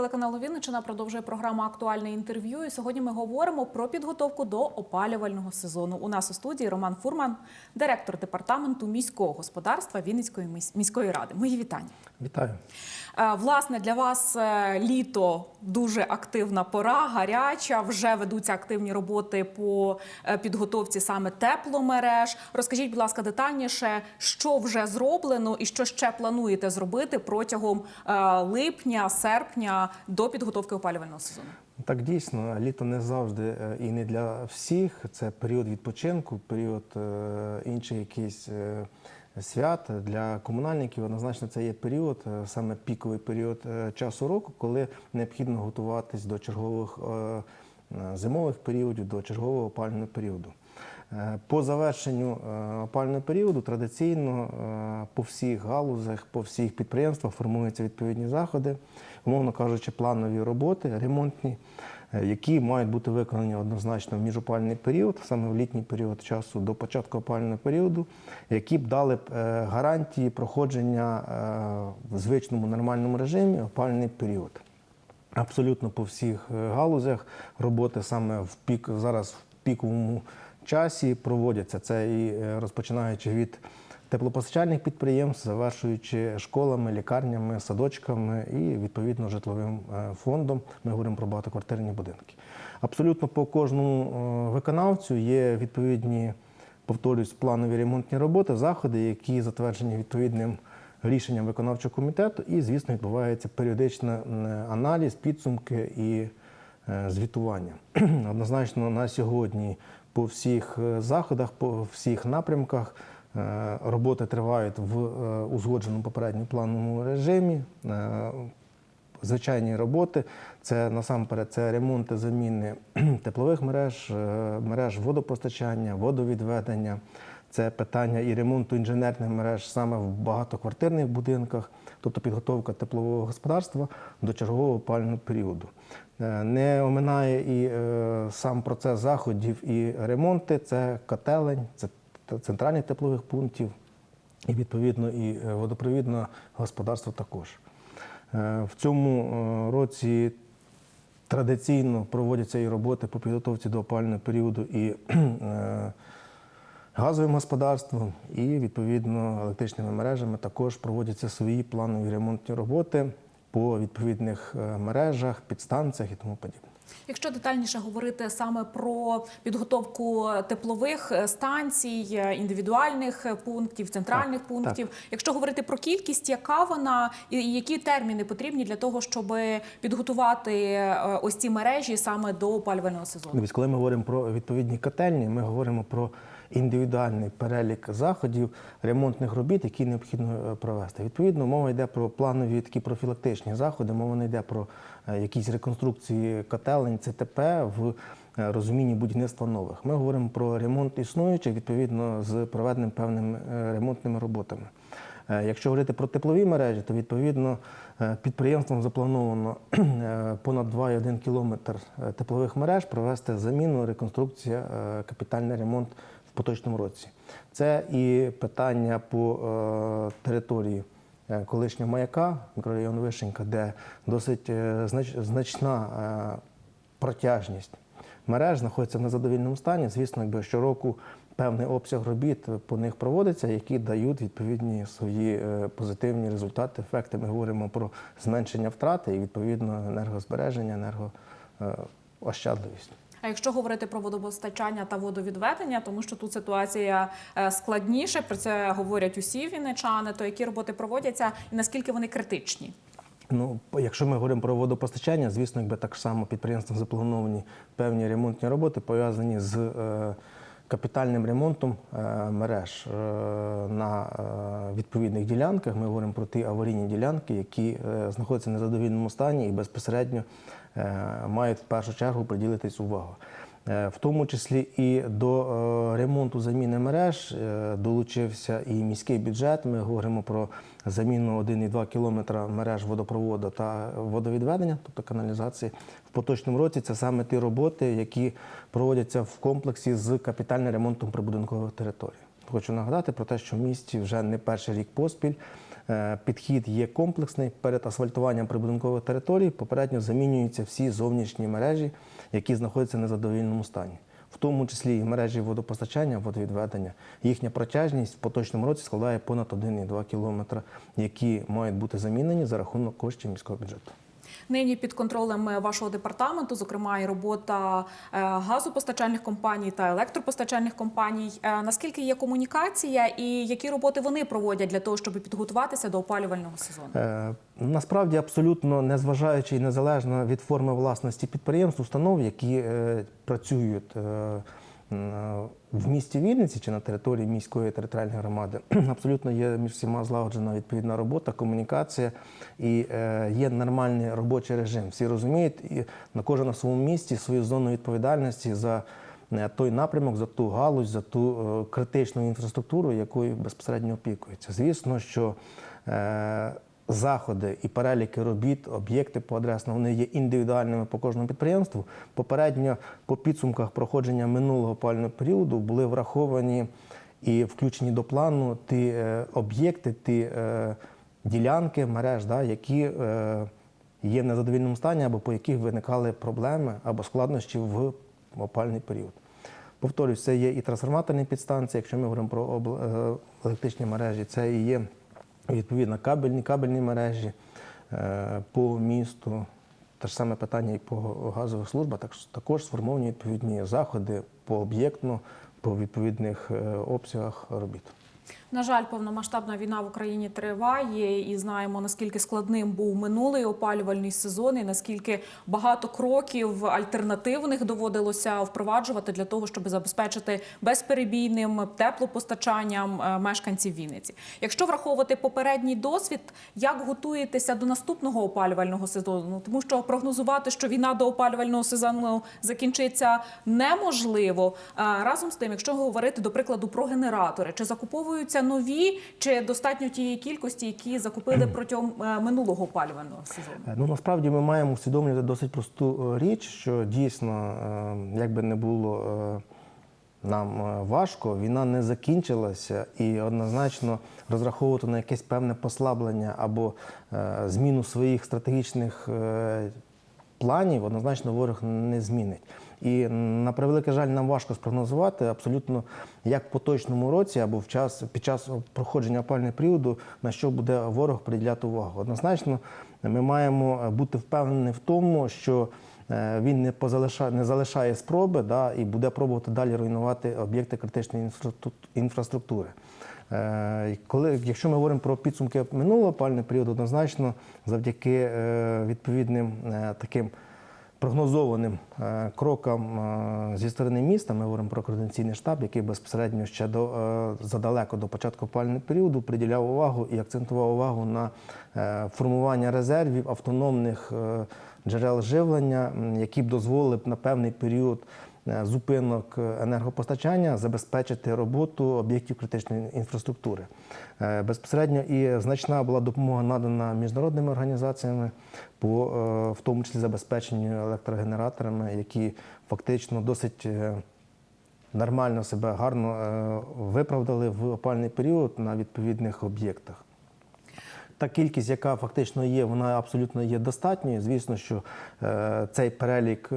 телеканалу Вінничина продовжує програма Актуальне інтерв'ю. І сьогодні ми говоримо про підготовку до опалювального сезону. У нас у студії Роман Фурман, директор департаменту міського господарства Вінницької міської ради. Мої вітання. Вітаю. Е, Власне, для вас е, літо дуже активна пора, гаряча. Вже ведуться активні роботи по е, підготовці саме тепломереж. Розкажіть, будь ласка, детальніше, що вже зроблено і що ще плануєте зробити протягом липня, серпня до підготовки опалювального сезону. Так дійсно, літо не завжди і не для всіх. Це період відпочинку, період інших якийсь е, свят для комунальників. Однозначно, це є період, е, саме піковий період е, часу року, коли необхідно готуватись до чергових е, зимових періодів, до чергового опалювального періоду. По завершенню опалювального періоду традиційно по всіх галузях, по всіх підприємствах формуються відповідні заходи, умовно кажучи, планові роботи, ремонтні, які мають бути виконані однозначно в міжопальний період, саме в літній період часу до початку опалювального періоду, які б дали е, гарантії проходження е, в звичному нормальному режимі опалювальний період. Абсолютно по всіх е, галузях роботи саме в пік зараз в піковому часі проводяться. Це і е, розпочинаючи від теплопостачальних підприємств, завершуючи школами, лікарнями, садочками і відповідно житловим е, фондом. Ми говоримо про багатоквартирні будинки. Абсолютно по кожному е, виконавцю є відповідні, повторюсь, планові ремонтні роботи, заходи, які затверджені відповідним рішенням виконавчого комітету, і, звісно, відбувається періодичний аналіз, підсумки і е, звітування. Однозначно на сьогодні по всіх заходах, по всіх напрямках роботи тривають в е, узгодженому попередньо плановому режимі. Е, Звичайні роботи це насамперед це ремонти заміни теплових мереж, е, мереж водопостачання, водовідведення. Це питання і ремонту інженерних мереж саме в багатоквартирних будинках, тобто підготовка теплового господарства до чергового опалювального періоду. Е, Не оминає і е, сам процес заходів і ремонти, це котелень, це центральних теплових пунктів, і відповідно і е, водопровідне господарство також. Е, В цьому е, році традиційно проводяться і роботи по підготовці до опалювального періоду і газовим господарством, і відповідно електричними мережами також проводяться свої планові ремонтні роботи по відповідних мережах, підстанціях і тому подібне. Якщо детальніше говорити саме про підготовку теплових е, станцій, е, індивідуальних е, пунктів, центральних Так, пунктів, якщо говорити про кількість, яка вона і які терміни потрібні для того, щоб підготувати ось ці мережі саме до опалювального сезону? Дивись, коли ми говоримо про відповідні котельні, ми говоримо про індивідуальний перелік заходів, ремонтних робіт, які необхідно е, провести. Відповідно, мова йде про планові такі профілактичні заходи, мова не йде про е, якісь реконструкції котелень, ЦТП в е, розумінні будівництва нових. Ми говоримо про ремонт існуючих відповідно з проведеними певними ремонтними роботами. Якщо говорити про теплові мережі, то відповідно підприємством заплановано понад 2,1 кілометр теплових мереж провести заміну, реконструкція, капітальний ремонт поточному році. Це і питання по е, території е, колишнього маяка, мікрорайону Вишенька, де досить е, знач- значна протяжність мереж знаходиться в незадовільному стані. Звісно, якби щороку певний обсяг робіт по них проводиться, які дають відповідні свої позитивні результати, ефекти. Ми говоримо про зменшення втрати і відповідно енергозбереження, енергоощадливість. А якщо говорити про водопостачання та водовідведення, тому що тут ситуація складніше, складніша, про це говорять усі вінничани, то які роботи проводяться і наскільки вони критичні? Ну, якщо ми говоримо про водопостачання, звісно, якби так само підприємством заплановані певні ремонтні роботи, пов'язані з е, капітальним ремонтом е, мереж е, на е, відповідних ділянках. Ми говоримо про ті аварійні ділянки, які знаходяться в незадовільному стані і безпосередньо мають в першу чергу приділитись увагу. В тому числі і до ремонту заміни мереж долучився і міський бюджет. Ми говоримо про заміну 1,2 кілометра мереж водопроводу та водовідведення, тобто каналізації. В поточному році це саме ті роботи, які проводяться в комплексі з капітальним ремонтом прибудинкових територій. хочу нагадати про те, що в місті вже не перший рік поспіль. е, Підхід є комплексний. Перед асфальтуванням прибудинкових територій попередньо замінюються всі зовнішні мережі, які знаходяться в незадовільному стані, тому числі і мережі водопостачання, водовідведення. Їхня протяжність в поточному році складає понад 1,2 кілометра, які мають бути замінені за рахунок коштів міського бюджету. Нині під контролем вашого департаменту, зокрема, і робота е, газопостачальних компаній та електропостачальних компаній. Е, Наскільки є комунікація і які роботи вони проводять для того, щоб підготуватися до опалювального сезону? Е, Насправді абсолютно незважаючи і незалежно від форми власності підприємств, установ, які працюють в місті Вінниці чи на території міської територіальної громади, абсолютно є між всіма злагоджена відповідна робота, комунікація і е, є нормальний робочий режим. Всі розуміють, і на кожен на своєму місці свою зону відповідальності за е, той напрямок, за ту галузь, за ту е, критичну інфраструктуру, якою безпосередньо опікується. Звісно, що е, заходи і переліки робіт, об'єкти поадресно, вони є індивідуальними по кожному підприємству. Попередньо по підсумках проходження минулого опалювального періоду були враховані і включені до плану ті е, об'єкти, ті е, ділянки мереж, да, які е, є в незадовільному стані або по яких виникали проблеми або складнощі в опальний період. Повторюсь, це є і трансформаторні підстанції, якщо ми говоримо про електричні мережі, це і є відповідно кабельні, кабельні мережі е, по місту. Те ж саме питання і по газових службах, так, також сформовані відповідні заходи по об'єктно, по відповідних е, обсягах робіт. На жаль, повномасштабна війна в Україні триває, і знаємо наскільки складним був минулий опалювальний сезон, і наскільки багато кроків альтернативних доводилося впроваджувати для того, щоб забезпечити безперебійним теплопостачанням е, мешканців Вінниці. Якщо враховувати попередній досвід, як готуєтеся до наступного опалювального сезону? Тому що прогнозувати, що війна до опалювального сезону закінчиться, неможливо. Е, Разом з тим, якщо говорити до прикладу про генератори, чи закуповуються нові, чи достатньо тієї кількості, які закупили протягом е, минулого опалювального сезону? Е, Ну насправді ми маємо усвідомлювати досить просту е, річ, що дійсно, як би не було нам важко, війна не закінчилася, і однозначно розраховувати на якесь певне послаблення або зміну своїх стратегічних планів однозначно ворог не змінить. І на превеликий жаль, нам важко спрогнозувати абсолютно як в поточному році або в час під час проходження опального періоду, на що буде ворог приділяти увагу. Однозначно, ми маємо бути впевнені в тому, що е, він не позалишає, не залишає спроби да, і буде пробувати далі руйнувати об'єкти критичної інфраструк- інфраструктури. Е, Коли, якщо ми говоримо про підсумки минулого опального періоду, однозначно завдяки е, відповідним е, таким прогнозованим е, крокам е, зі сторони міста, ми говоримо про координаційний штаб, який безпосередньо ще до, е, задалеко до початку опального періоду приділяв увагу і акцентував увагу на формування резервів автономних джерел живлення, які б дозволили б на певний період зупинок енергопостачання забезпечити роботу об'єктів критичної інфраструктури. Е, Безпосередньо і значна була допомога надана міжнародними організаціями, по е, в тому числі забезпеченню електрогенераторами, які фактично досить е, нормально себе гарно е, виправдали в опальний період на відповідних об'єктах. Та кількість, яка фактично є, вона абсолютно є достатньою. Звісно, що е, цей перелік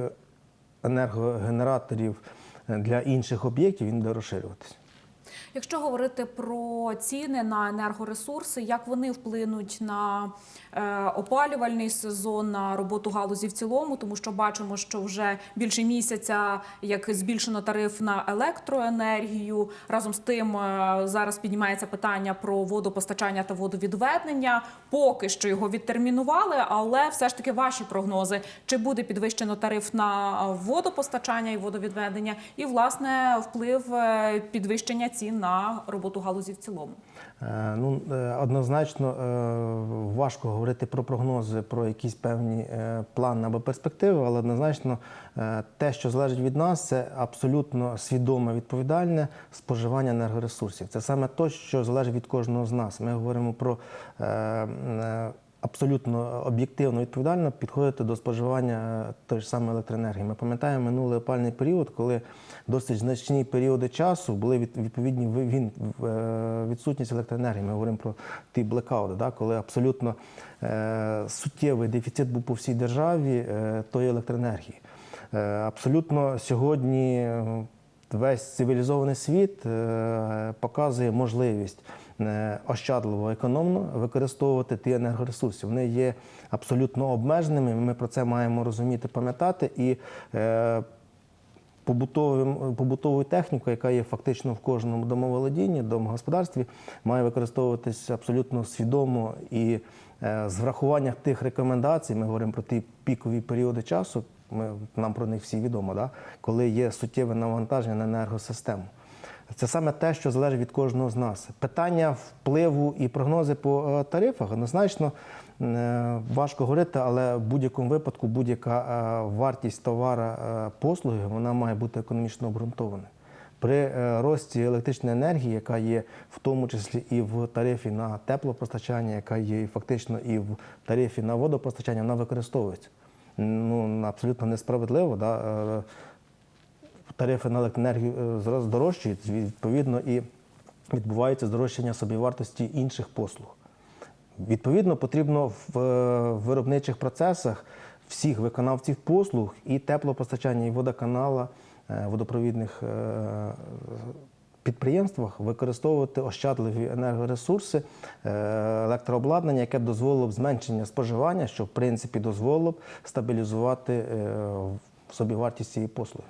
енергогенераторів е, для інших об'єктів він буде розширюватися. Якщо говорити про ціни на енергоресурси, як вони вплинуть на е, опалювальний сезон, на роботу галузі в цілому, тому що бачимо, що вже більше місяця як збільшено тариф на електроенергію. Разом з тим е, зараз піднімається питання про водопостачання та водовідведення. Поки що його відтермінували, але все ж таки ваші прогнози, чи буде підвищено тариф на водопостачання і водовідведення, і власне вплив е, підвищення цін на роботу галузі в цілому. Е, Ну, е, однозначно е, важко говорити про прогнози, про якісь певні плани або перспективи, але однозначно те, що залежить від нас, це абсолютно свідоме відповідальне споживання енергоресурсів. Це саме те, що залежить від кожного з нас. Ми говоримо про абсолютно об'єктивно відповідально підходити до споживання е, тої ж самої електроенергії. Ми пам'ятаємо минулий опальний період, коли досить значні періоди часу були відповідні е, відсутність електроенергії. Ми говоримо про ті блекаути, да, коли абсолютно е, суттєвий дефіцит був по всій державі тої електроенергії. Абсолютно сьогодні весь цивілізований світ показує можливість ощадливо, економно використовувати ті енергоресурси. Вони є абсолютно обмеженими. Ми про це маємо розуміти, пам'ятати і. е, побутовим, побутовою технікою, яка є фактично в кожному домоволодінні, домогосподарстві, має використовуватись абсолютно свідомо і е, з врахуванням тих рекомендацій, ми говоримо про ті пікові періоди часу, ми, нам про них всі відомо, да? коли є суттєве навантаження на енергосистему. Це саме те, що залежить від кожного з нас. Питання впливу і прогнози по е, тарифах однозначно е, важко говорити, але в будь-якому випадку будь-яка е, вартість товара послуги вона має бути економічно обґрунтованою. При рості електричної енергії, яка є в тому числі і в тарифі на теплопостачання, яка є фактично і в тарифі на водопостачання, вона використовується. Ну абсолютно несправедливо. Да? Тарифи на електроенергію е, здорожчують, відповідно, і відбувається здорожчання собівартості інших послуг. Відповідно, потрібно в е, виробничих процесах всіх виконавців послуг і теплопостачання, і водоканала, е, водопровідних підприємствах використовувати ощадливі енергоресурси, електрообладнання, яке б дозволило б зменшення споживання, що в принципі дозволило б стабілізувати собівартість цієї послуги.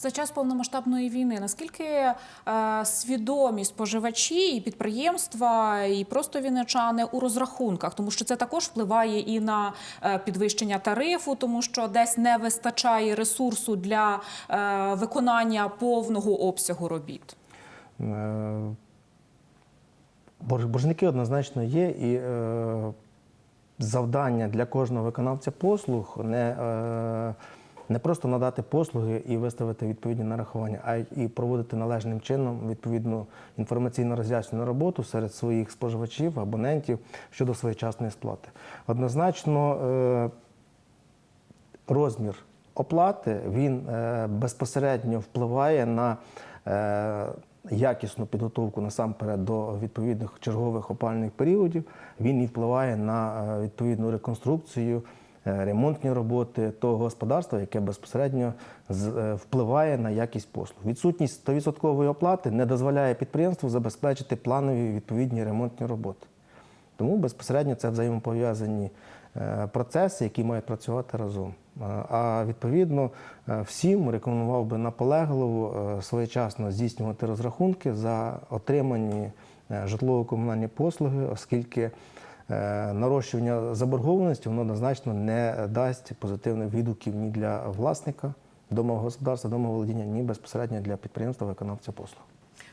За час повномасштабної війни наскільки е, свідомі споживачі і підприємства, і просто вінничани у розрахунках, тому що це також впливає і на е, підвищення тарифу, тому що десь не вистачає ресурсу для е, виконання повного обсягу робіт. Е, Боржники однозначно є, і е, завдання для кожного виконавця послуг не, е, не просто надати послуги і виставити відповідні нарахування, а і проводити належним чином відповідну інформаційно роз'яснену роботу серед своїх споживачів, абонентів щодо своєчасної сплати. Однозначно. е, розмір оплати він е, безпосередньо впливає на е, якісну підготовку насамперед до відповідних чергових опальних періодів. Він і впливає на відповідну реконструкцію, ремонтні роботи того господарства, яке безпосередньо е, впливає на якість послуг. Відсутність 100% оплати не дозволяє підприємству забезпечити планові відповідні ремонтні роботи. Тому безпосередньо це взаємопов'язані е, процеси, які мають працювати разом. Е, А відповідно е, всім рекомендував би наполегливо е, своєчасно здійснювати розрахунки за отримані е, житлово-комунальні послуги, оскільки е, нарощування заборгованості воно однозначно не дасть позитивних відгуків ні для власника домогосподарства, домоволодіння, ні безпосередньо для підприємства виконавця послуг.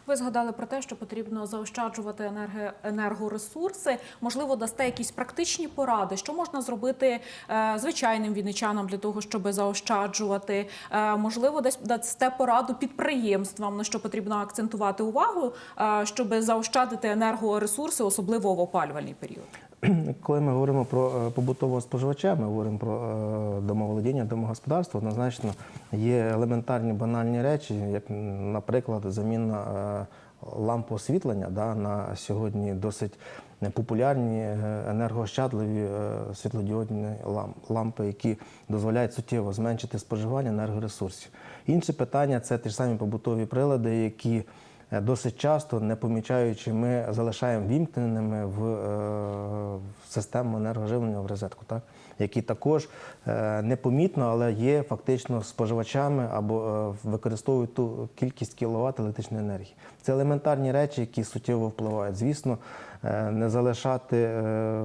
Ви згадали про те, що потрібно заощаджувати енерго- енергоресурси. Можливо, дасте якісь практичні поради, що можна зробити е, звичайним вінничанам для того, щоб заощаджувати. Е, можливо, десь дасте пораду підприємствам, на що потрібно акцентувати увагу, е, щоб заощадити енергоресурси, особливо в опалювальний період. Коли ми говоримо про е, побутового споживача, ми говоримо про е, домоволодіння, домогосподарство, однозначно є елементарні банальні речі, як, наприклад, заміна е, ламп освітлення да, на сьогодні досить популярні енергоощадливі світлодіодні лампи, які дозволяють суттєво зменшити споживання енергоресурсів. Інше питання це ті ж самі побутові прилади, які Досить часто, не помічаючи, ми залишаємо вімкненими в, е, в систему енергоживлення в розетку, так? які також е, непомітно, але є фактично споживачами або е, використовують ту кількість кіловат електричної енергії. Це елементарні речі, які суттєво впливають. Звісно, е, не залишати е,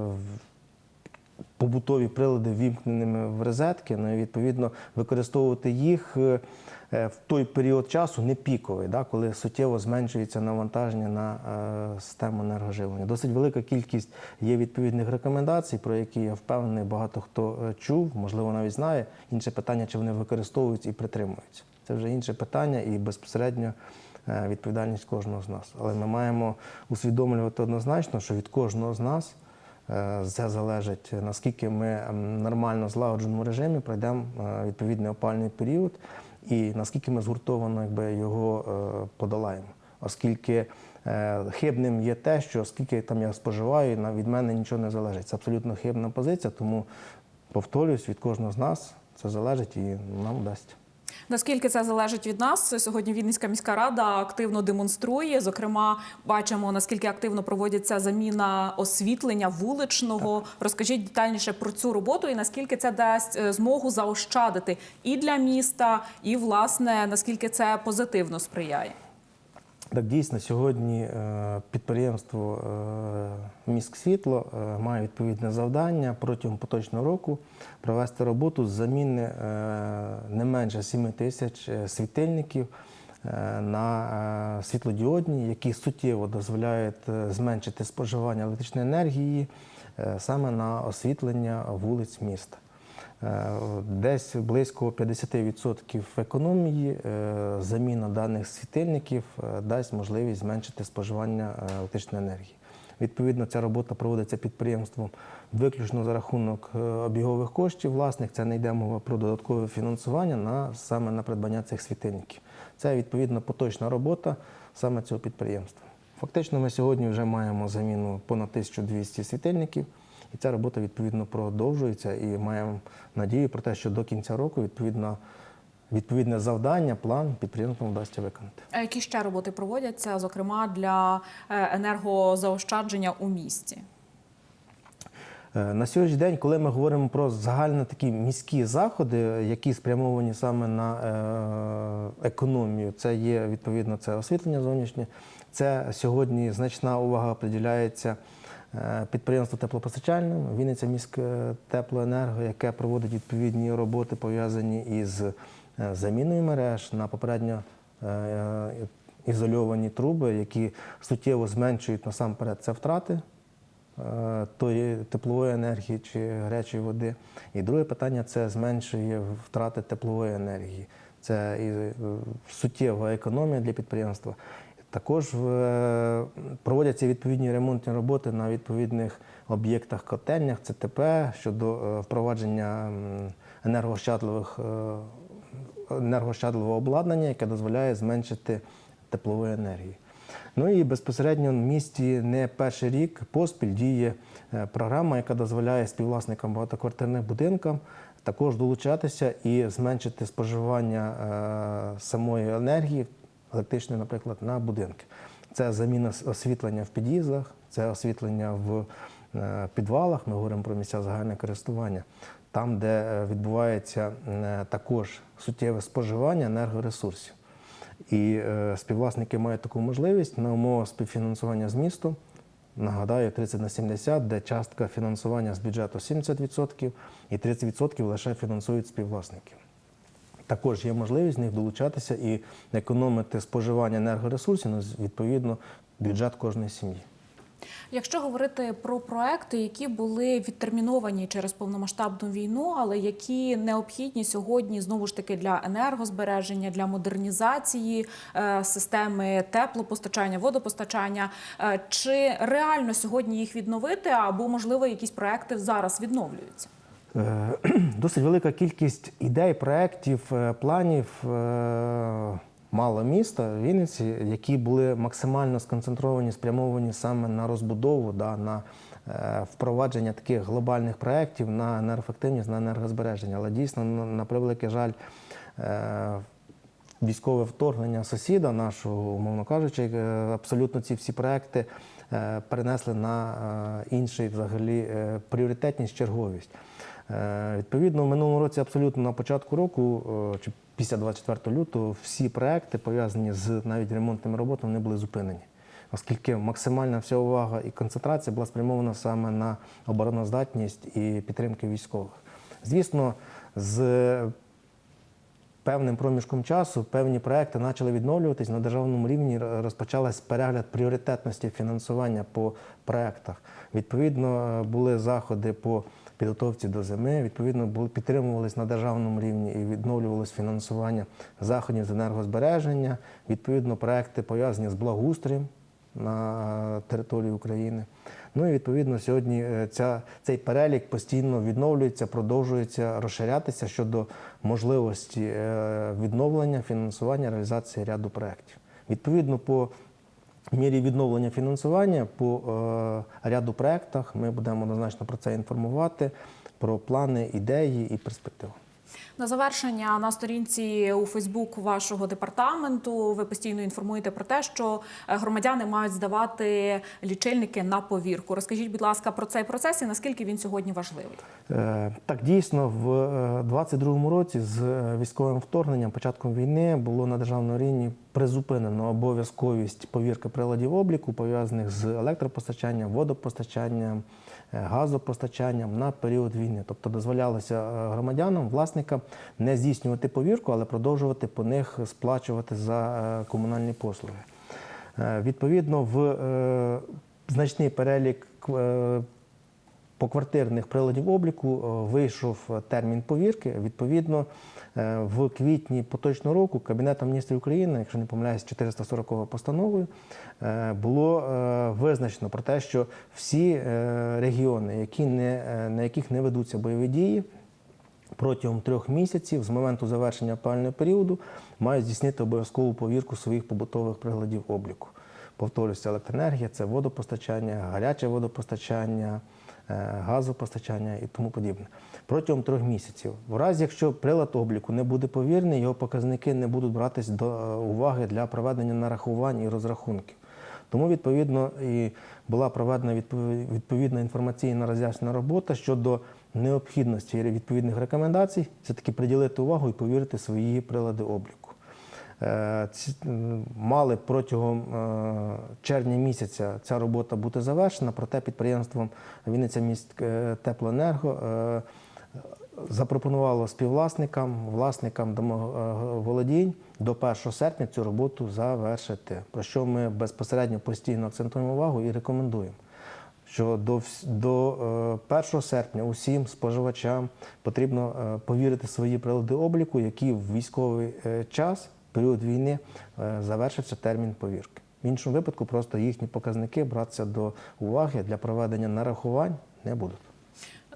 побутові прилади вімкненими в розетки, ну і відповідно використовувати їх е, е, в той період часу не піковий, да, коли суттєво зменшується навантаження на е, систему енергоживлення. Досить велика кількість є відповідних рекомендацій, про які я впевнений, багато хто е, чув, можливо, навіть знає. Інше питання, чи вони використовуються і притримуються. Це вже інше питання і безпосередньо е, відповідальність кожного з нас. Але ми маємо усвідомлювати однозначно, що від кожного з нас Е, Це залежить, наскільки ми нормально в злагодженому режимі пройдемо е, відповідний опальний період і наскільки ми згуртовано якби, його е, подолаємо. Оскільки е, хибним є те, що скільки там я споживаю, від мене нічого не залежить. Це абсолютно хибна позиція, тому повторюсь, від кожного з нас це залежить і нам дасть. Наскільки це залежить від нас, сьогодні Вінницька міська рада активно демонструє. Зокрема, бачимо наскільки активно проводиться заміна освітлення вуличного. Розкажіть детальніше про цю роботу і наскільки це дасть е, змогу заощадити і для міста, і власне наскільки це позитивно сприяє. Так, дійсно, сьогодні е, підприємство е, «Міськсвітло» має відповідне завдання протягом поточного року провести роботу з заміни менше 7 тисяч е, світильників е, на е, світлодіодні, які суттєво дозволяють зменшити споживання електричної енергії саме на освітлення вулиць міста. Десь близько 50% економії заміна даних світильників дасть можливість зменшити споживання електричної енергії. Відповідно, ця робота проводиться підприємством виключно за рахунок е, обігових коштів. Власних це не йде мова про додаткове фінансування на саме на придбання цих світильників. Це відповідно поточна робота саме цього підприємства. Фактично, ми сьогодні вже маємо заміну понад 1200 світильників. І ця робота відповідно продовжується і маємо надію про те, що до кінця року відповідно, відповідне завдання, план підприємствам вдасться виконати. А які ще роботи проводяться, зокрема для е, енергозаощадження у місті? Е, На сьогоднішній день, коли ми говоримо про загально такі міські заходи, які спрямовані саме на е, економію, це є відповідно це освітлення зовнішнє. Це сьогодні значна увага приділяється підприємству теплопостачальним, Вінниця міське теплоенерго, яке проводить відповідні роботи, пов'язані із заміною мереж на попередньо е, ізольовані труби, які суттєво зменшують насамперед це втрати е, тої теплової енергії чи гарячої води. І друге питання це зменшує втрати теплової енергії. Це і е, суттєва економія для підприємства. Також е, проводяться відповідні ремонтні роботи на відповідних об'єктах котельнях ЦТП щодо е, впровадження енергоощадливих е, енергоощадливого обладнання, яке дозволяє зменшити теплової енергії. Ну і безпосередньо в місті не перший рік поспіль діє е, програма, яка дозволяє співвласникам багатоквартирних будинків також долучатися і зменшити споживання е, самої енергії, електричної, наприклад, на будинки. Це заміна освітлення в під'їздах, це освітлення в е, підвалах. Ми говоримо про місця загального користування, там, де е, відбувається е, також суттєве споживання енергоресурсів. І е, співвласники мають таку можливість на умовах співфінансування з містом. Нагадаю, 30 на 70, де частка фінансування з бюджету 70% і 30% лише фінансують співвласники. Також є можливість в них долучатися і економити споживання енергоресурсів, ну, відповідно, бюджет кожної сім'ї. Якщо говорити про проекти, які були відтерміновані через повномасштабну війну, але які необхідні сьогодні знову ж таки для енергозбереження, для модернізації е, системи теплопостачання, водопостачання, е, чи реально сьогодні їх відновити, або можливо якісь проекти зараз відновлюються? Е, Досить велика кількість ідей, проєктів, е, планів мало міста Вінниці, які були максимально сконцентровані, спрямовані саме на розбудову, да, на е, впровадження таких глобальних проєктів на енергоефективність, на енергозбереження. Але дійсно, на превеликий жаль, е, військове вторгнення сусіда нашого, умовно кажучи, е, абсолютно ці всі проекти перенесли на інший взагалі пріоритетність, черговість. Відповідно, в минулому році абсолютно на початку року, чи після 24 лютого, всі проекти, пов'язані з навіть ремонтними роботами, вони були зупинені. Оскільки максимальна вся увага і концентрація була спрямована саме на обороноздатність і підтримки військових. Звісно, з певним проміжком часу певні проекти почали відновлюватись на державному рівні. Розпочалась перегляд пріоритетності фінансування по проектах. Відповідно, е, були заходи по підготовці до зими. Відповідно, були підтримувались на державному рівні і відновлювалось фінансування заходів з енергозбереження. Відповідно, проекти пов'язані з благоустроєм на території України. Ну і відповідно сьогодні е, ця, цей перелік постійно відновлюється, продовжується розширятися щодо можливості е, відновлення, фінансування, реалізації ряду проєктів. Відповідно, по мірі відновлення фінансування по е, ряду проєктах ми будемо однозначно про це інформувати, про плани, ідеї і перспективи. На завершення на сторінці у Фейсбук вашого департаменту ви постійно інформуєте про те, що е, громадяни мають здавати лічильники на повірку. Розкажіть, будь ласка, про цей процес і наскільки він сьогодні важливий. Е, Так, дійсно, в 22-му році з е, військовим вторгненням, початком війни, було на державному рівні призупинено обов'язковість повірки приладів обліку, пов'язаних з електропостачанням, водопостачанням, е, газопостачанням на період війни. Тобто дозволялося е, громадянам, власникам не здійснювати повірку, але продовжувати по них сплачувати за е, комунальні послуги. Е, Відповідно, в е, значний перелік е, поквартирних приладів обліку е, вийшов термін повірки. Відповідно, е, в квітні поточного року Кабінетом міністрів України, якщо не помиляюсь, 440 постановою, е, було визначено про те, що всі регіони, які не, на яких не ведуться бойові дії, протягом трьох місяців з моменту завершення опалювального періоду мають здійснити обов'язкову повірку своїх побутових приладів обліку. Повторюся, електроенергія це водопостачання, гаряче водопостачання, газопостачання і тому подібне. Протягом трьох місяців. В разі, якщо прилад обліку не буде повірний, його показники не будуть братись до е, уваги для проведення нарахувань і розрахунків. Тому, відповідно, і була проведена відповідна інформаційна роз'яснена робота щодо необхідності відповідних рекомендацій, все-таки приділити увагу і повірити свої прилади обліку. Е, Мали протягом е, червня місяця ця робота бути завершена, проте підприємством Вінниця міст е, Теплоенерго запропонувало співвласникам, власникам домоволодінь до 1 серпня цю роботу завершити, про що ми безпосередньо постійно акцентуємо увагу і рекомендуємо. Що до, до е, 1 серпня усім споживачам потрібно повірити свої прилади обліку, які в військовий час, період війни, е, завершився термін повірки. В іншому випадку просто їхні показники братися до уваги для проведення нарахувань не будуть.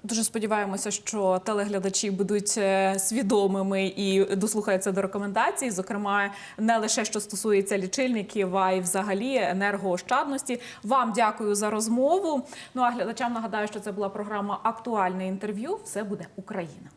Дуже сподіваємося, що телеглядачі будуть е, свідомими і дослухаються до рекомендацій. Зокрема, не лише що стосується лічильників, а й взагалі енергоощадності. Вам дякую за розмову. Ну а глядачам нагадаю, що це була програма Актуальне інтерв'ю. Все буде Україна.